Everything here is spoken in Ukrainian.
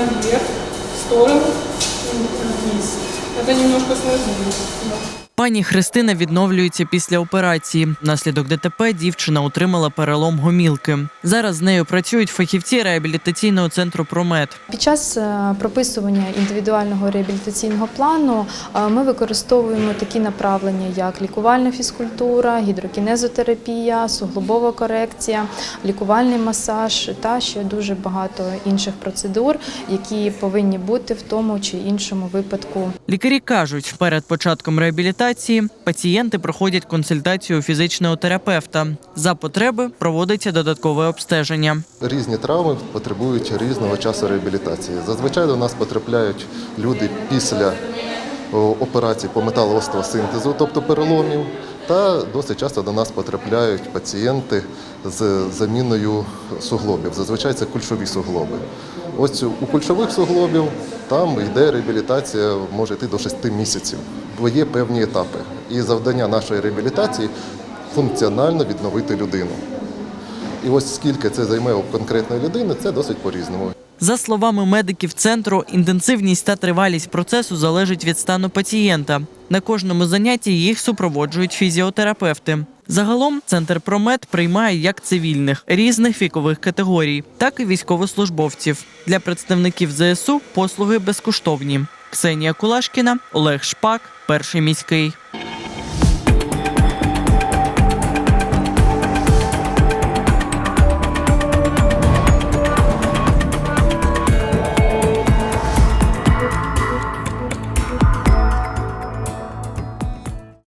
наверх, в сторону, вниз. Это немножко сложнее. Пані Христина відновлюється після операції. Внаслідок ДТП дівчина отримала перелом гомілки. Зараз з нею працюють фахівці реабілітаційного центру Промет. Під час е, прописування індивідуального реабілітаційного плану е, ми використовуємо такі направлення, як лікувальна фізкультура, гідрокінезотерапія, суглобова корекція, лікувальний масаж та ще дуже багато інших процедур, які повинні бути в тому чи іншому випадку Лікарі кажуть, перед початком реабілітації пацієнти проходять консультацію фізичного терапевта. За потреби проводиться додаткове обстеження. Різні травми потребують різного часу реабілітації. Зазвичай до нас потрапляють люди після о, операцій по металоостеосинтезу, тобто переломів, та досить часто до нас потрапляють пацієнти з заміною суглобів. Зазвичай це кульшові суглоби. Ось у кульшових суглобів там йде реабілітація, може йти до 6 місяців, бо є певні етапи. І завдання нашої реабілітації функціонально відновити людину. І ось скільки це займе у конкретної людини, це досить по-різному. За словами медиків центру, інтенсивність та тривалість процесу залежить від стану пацієнта. На кожному занятті їх супроводжують фізіотерапевти. Загалом центр Промет приймає як цивільних різних вікових категорій, так і військовослужбовців. Для представників ЗСУ послуги безкоштовні. Ксенія Кулашкіна, Олег Шпак, перший міський.